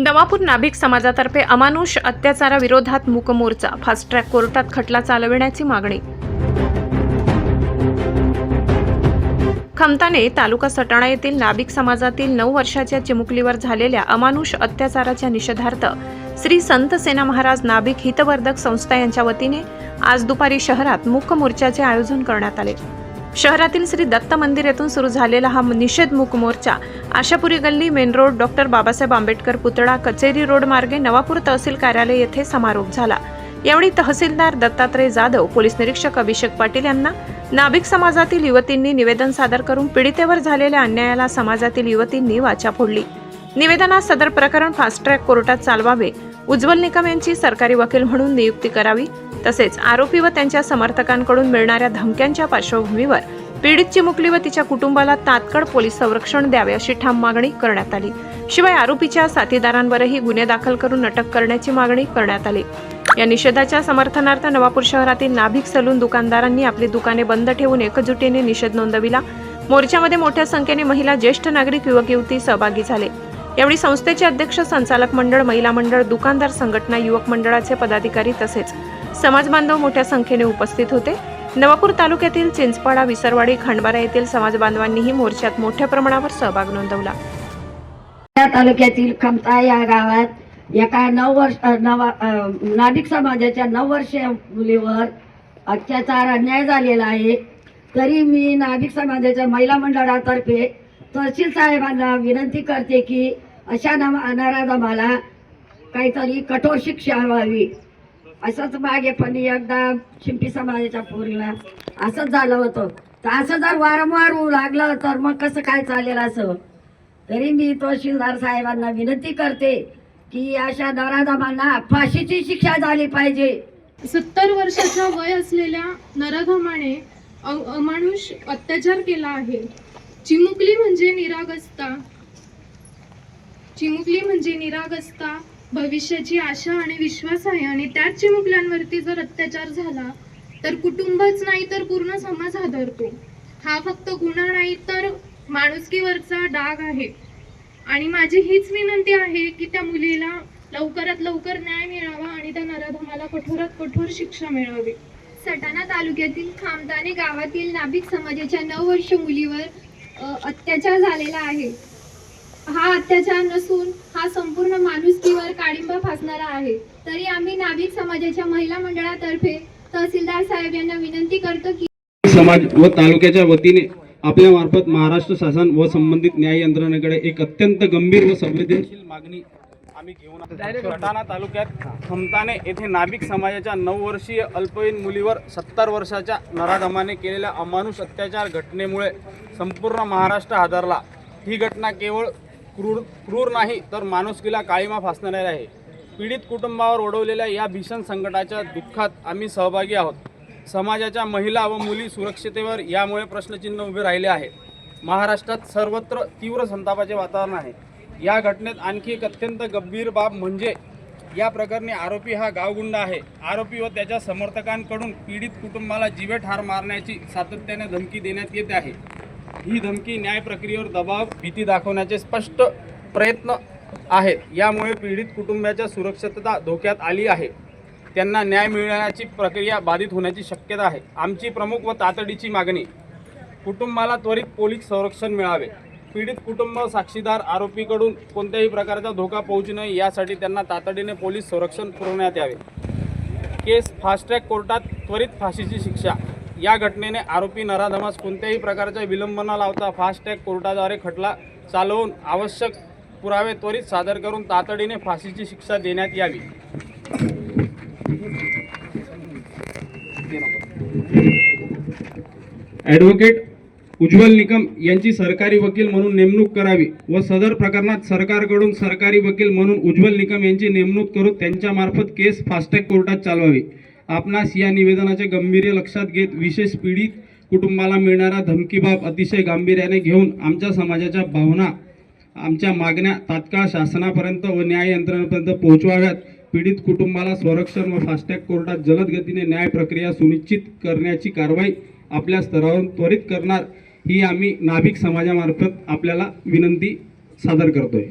नवापूर नाभिक समाजातर्फे अमानुष अत्याचाराविरोधात मूक मोर्चा फास्ट ट्रॅक कोर्टात खटला चालविण्याची मागणी. खमताने तालुका सटाणा येथील नाभिक समाजातील नऊ वर्षाच्या चिमुकलीवर झालेल्या अमानुष अत्याचाराच्या निषेधार्थ श्री संत सेना महाराज नाभिक हितवर्धक संस्था यांच्या वतीने आज दुपारी शहरात मूक मोर्चाचे आयोजन करण्यात आले. शहरातील श्री दत्त मंदिर येथून सुरू झालेला हा निषेध मूक मोर्चा. आशापुरी गल्ली main road doctor Babasaheb Ambedkar पुतळा कचेरी रोड मार्गे नवापूर तहसील कार्यालय येथे समारोप झाला. यावेळी तहसीलदार दत्तात्रय जाधव पोलीस निरीक्षक अभिषेक पाटील यांना नाभिक समाजातील युवतींनी निवेदन सादर करून पीडितेवर झालेल्या अन्यायाला समाजातील युवतींनी वाचा फोडली. निवेदनात सदर प्रकरण फास्ट ट्रॅक कोर्टात चालवावे उज्ज्वल निकम यांची सरकारी वकील म्हणून नियुक्ती करावी तसेच आरोपी व त्यांच्या समर्थकांकडून मिळणाऱ्या धमक्यांच्या पार्श्वभूमीवर पीडित चिमुकली व तिच्या कुटुंबाला तात्काळ पोलीस संरक्षण द्यावे अशी ठाम मागणी करण्यात आली. शिवाय आरोपीच्या साथीदारांवरही गुन्हे दाखल करून अटक करण्याची मागणी करण्यात आली. या निषेधाच्या समर्थनार्थ नवापूर शहरातील नाभिक सलून दुकानदारांनी आपली दुकाने बंद ठेवून एकजुटीने निषेध नोंदविला. मोर्चामध्ये मोठ्या संख्येने महिला ज्येष्ठ नागरिक युवक युवती सहभागी झाले. यावेळी संस्थेचे अध्यक्ष संचालक मंडळ महिला मंडळ दुकानदार संघटना युवक मंडळाचे पदाधिकारी तसेच समाजबांधव मोठ्या संख्येने उपस्थित होते. नवापूर तालुक्यातील चिंचपाडा विसरवाडी खंडबारा येथील समाजबांधवांनीही मोर्चात मोठ्या प्रमाणावर सहभाग नोंदवला. तालुक्यातील खमता या गावात एका नऊ वर्ष नवा अ, नाभिक समाजाच्या नऊ वर्षीय मुलीवर अत्याचार अन्याय झालेला आहे. तरी मी नाभिक समाजाच्या महिला मंडळातर्फे तहसील साहेबांना विनंती करते की अशा नम आम्हाला काहीतरी कठोर शिक्षा व्हावी. असंच मागे पण एकदा शिंपी समाजाच्या पोरीला असंच झालं होतं. तर असं जर वारंवार होऊ लागलं तर मग कसं काय चालेल असं? तरी मी तहसीलदार साहेबांना विनंती करते की अशा नराधमांना फाशीची शिक्षा झाली पाहिजे. सत्तर वर्षाचा वय असलेल्या नराधमाने अमानुष अत्याचार केला आहे. चिमुकली म्हणजे निरागस्ता. चिमुकली म्हणजे निरागस्ता. भविष्याची आशा आणि विश्वास आहे आणि त्याच चिमुकल्यांवरती जर अत्याचार झाला तर कुटुंबच नाही तर पूर्ण समाज हादरतो. हा फक्त गुन्हा नाही तर माणुसकीवरचा डाग आहे. आणि माझी हीच विनंती आहे की त्या मुलीला लवकरात लवकर न्याय मिळावा आणि त्या नराधमाला कठोरात कठोर शिक्षा मिळावी. सटाणा तालुक्यातील खामदाने गावातील नाभिक समाजाच्या नऊ वर्ष मुलीवर अत्याचार झालेला आहे. हा अत्याचार नसून हा संपूर्ण माणुसकीवर काळिंबा फासणारा आहे. तरी आम्ही नाभिक समाजाच्या महिला मंडळातर्फे तहसीलदार साहेब यांना विनंती करतो की समाज व तालुक्याच्या वतीने आपल्या मार्फत महाराष्ट्र शासन व संबंधित न्याय यंत्रणेकडे एक अत्यंत गंभीर व संवेदनशील मागणी आम्ही घेऊन सटाणा तालुक्यात खमताने येथे नाभिक समाजाच्या नऊ वर्षीय अल्पवयीन मुलीवर सत्तर वर्षाच्या नराधमाने केलेल्या अमानुष अत्याचार घटनेमुळे संपूर्ण महाराष्ट्र हादरला. ही घटना केवळ क्रूर क्रूर नाही तर माणुसकीला काळीमा फासणारी आहे. पीडित कुटुंबावर ओढवलेल्या या भीषण संकटाच्या दुःखात आम्ही सहभागी आहोत. समाजाच्या महिला व मुली सुरक्षितेवर यामुळे प्रश्नचिन्ह उभे राहिले आहे. महाराष्ट्रात सर्वत्र तीव्र संतापाचे वातावरण आहे. या घटनेत आणखी एक अत्यंत गंभीर बाब म्हणजे या प्रकरणी आरोपी हा गावगुंड आहे. आरोपी व त्याच्या समर्थकांकडून पीडित कुटुंबाला जीवे ठार मारण्याची सातत्याने धमकी देण्यात येत आहे. ही धमकी न्याय प्रक्रियेवर दबाव भीती दाखवण्याचे स्पष्ट प्रयत्न आहेत यामुळे पीडित कुटुंबाच्या सुरक्षितता धोक्यात आली आहे. त्यांना न्याय मिळण्याची प्रक्रिया बाधित होण्याची शक्यता आहे. आमची प्रमुख व तातडीची मागणी कुटुंबाला त्वरित पोलीस संरक्षण मिळावे. पीडित कुटुंब साक्षीदार आरोपीकडून कोणत्याही प्रकारचा धोका पोहोचू नये यासाठी त्यांना तातडीने पोलीस संरक्षण पुरवण्यात यावे. केस फास्ट ट्रॅक कोर्टात त्वरित फाशीची शिक्षा. या घटनेने आरोपी नराधमास कोणत्याही प्रकारचा विलंब न लावता फास्ट ट्रॅक कोर्टाद्वारे खटला चालवून आवश्यक पुरावे त्वरित सादर करून तातडीने फाशीची शिक्षा देण्यात यावी. ॲडव्होकेट उज्ज्वल निकम यांची सरकारी वकील म्हणून नेमणूक करावी व सदर प्रकरणात सरकारकडून सरकारी वकील म्हणून उज्ज्वल निकम यांची नेमणूक करून त्यांच्यामार्फत केस फास्टॅग कोर्टात चालवावी. आपणास या निवेदनाचे गांभीर्य लक्षात घेत विशेष पीडित कुटुंबाला मिळणारा धमकीबाब अतिशय गांभीर्याने घेऊन आमच्या समाजाच्या भावना आमच्या मागण्या तात्काळ शासनापर्यंत व न्याय यंत्रणेपर्यंत पोहोचवाव्यात. पीडित कुटुंबाला संरक्षण व फास्टॅग कोर्टात जलद गतीने न्याय प्रक्रिया सुनिश्चित करण्याची कारवाई आपल्या स्तरावरून त्वरित करणार ही आम्ही नाभिक समाजामार्फत आपल्याला विनंती सादर करतोय.